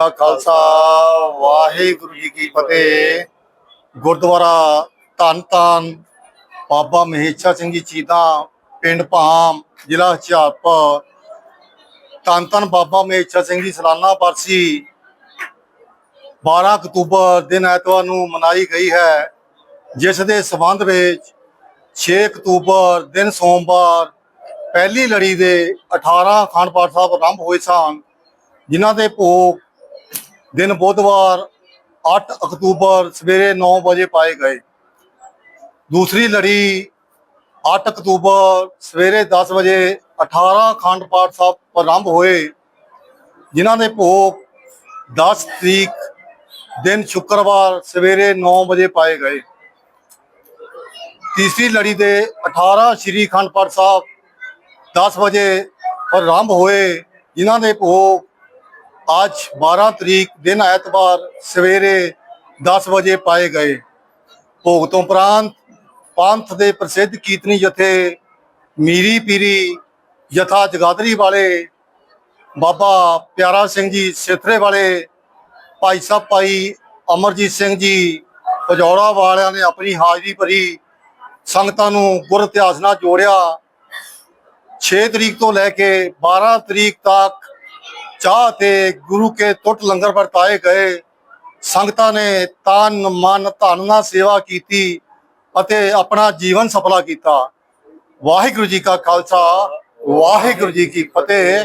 ਖਾਲਸਾ, ਵਾਹਿਗੁਰੂ ਜੀ ਕੀ ਫਤਿਹ। ਗੁਰਦੁਆਰਾ ਧੰਨ ਧੰਨ ਬਾਬਾ ਮਹੇਸ਼ਾ ਸਿੰਘ ਜੀ ਚੀਤਾ ਪਿੰਡ ਭਾਮ, ਜ਼ਿਲ੍ਹਾ ਹੁਸ਼ਿਆਰਪੁਰ। ਧੰਨ ਧੰਨ ਬਾਬਾ ਮਹੇਸ਼ਾ ਸਿੰਘ ਜੀ, ਸਲਾਨਾ ਬਰਸੀ। 12 ਅਕਤੂਬਰ ਦਿਨ ਐਤਵਾਰ ਨੂੰ ਮਨਾਈ ਗਈ ਹੈ, ਜਿਸ ਦੇ ਸਬੰਧ ਵਿੱਚ 6 ਅਕਤੂਬਰ ਦਿਨ ਸੋਮਵਾਰ ਪਹਿਲੀ ਲੜੀ ਦੇ 18 ਅਖੰਡ ਪਾਠ ਸਾਹਿਬ ਆਰੰਭ ਹੋਏ ਸਨ, ਜਿਨ੍ਹਾਂ ਦੇ ਭੋਗ ਦਿਨ ਬੁੱਧਵਾਰ 8 ਅਕਤੂਬਰ ਸਵੇਰੇ 9 ਵਜੇ ਪਾਏ ਗਏ। ਦੂਸਰੀ ਲੜੀ 8 ਅਕਤੂਬਰ ਸਵੇਰੇ 10 ਵਜੇ 18 ਅਖੰਡ ਪਾਠ ਸਾਹਿਬ ਪ੍ਰਾਰੰਭ ਹੋਏ, ਜਿਨ੍ਹਾਂ ਦੇ ਭੋਗ 10 ਤਰੀਕ ਦਿਨ ਸ਼ੁੱਕਰਵਾਰ ਸਵੇਰੇ 9 ਵਜੇ ਪਾਏ ਗਏ। ਤੀਸਰੀ ਲੜੀ ਦੇ 18 ਸ਼੍ਰੀ ਅਖੰਡ ਪਾਠ ਸਾਹਿਬ 10 ਵਜੇ ਪ੍ਰਾਰੰਭ ਹੋਏ, ਜਿਨ੍ਹਾਂ ਦੇ ਭੋਗ ਅੱਜ 12 ਤਰੀਕ ਦਿਨ ਐਤਵਾਰ ਸਵੇਰੇ 10 ਵਜੇ ਪਾਏ ਗਏ ਭੋਗ ਤੋਂ ਉਪਰੰਤ ਪੰਥ ਦੇ ਪ੍ਰਸਿੱਧ ਕੀਰਤਨੀ ਜਥੇ ਮੀਰੀ ਪੀਰੀ ਜਥਾ ਜਗਾਦਰੀ ਵਾਲੇ ਬਾਬਾ ਪਿਆਰਾ ਸਿੰਘ ਜੀ ਸਿੱਥਰੇ ਵਾਲੇ ਭਾਈ ਸਾਹਿਬ ਭਾਈ ਅਮਰਜੀਤ ਸਿੰਘ ਜੀ ਪਜੌੜਾ ਵਾਲਿਆਂ ਨੇ ਆਪਣੀ ਹਾਜ਼ਰੀ ਭਰੀ ਸੰਗਤਾਂ ਨੂੰ ਗੁਰ ਇਤਿਹਾਸ ਨਾਲ ਜੋੜਿਆ 6 ਤਰੀਕ ਤੋਂ ਲੈ ਕੇ 12 ਤਰੀਕ ਤੱਕ ਚਾਹ ਤੇ ਗੁਰੂ ਕੇ ਟੁੱਟ ਲੰਗਰ ਵਰਤਾਏ ਗਏ। ਸੰਗਤਾਂ ਨੇ ਤਨ ਮਨ ਧਨ ਨਾਲ ਸੇਵਾ ਕੀਤੀ ਅਤੇ ਆਪਣਾ ਜੀਵਨ ਸਫਲਾ ਕੀਤਾ। ਵਾਹਿਗੁਰੂ ਜੀ ਕਾ ਖਾਲਸਾ, ਵਾਹਿਗੁਰੂ ਜੀ ਕੀ ਫਤਿਹ।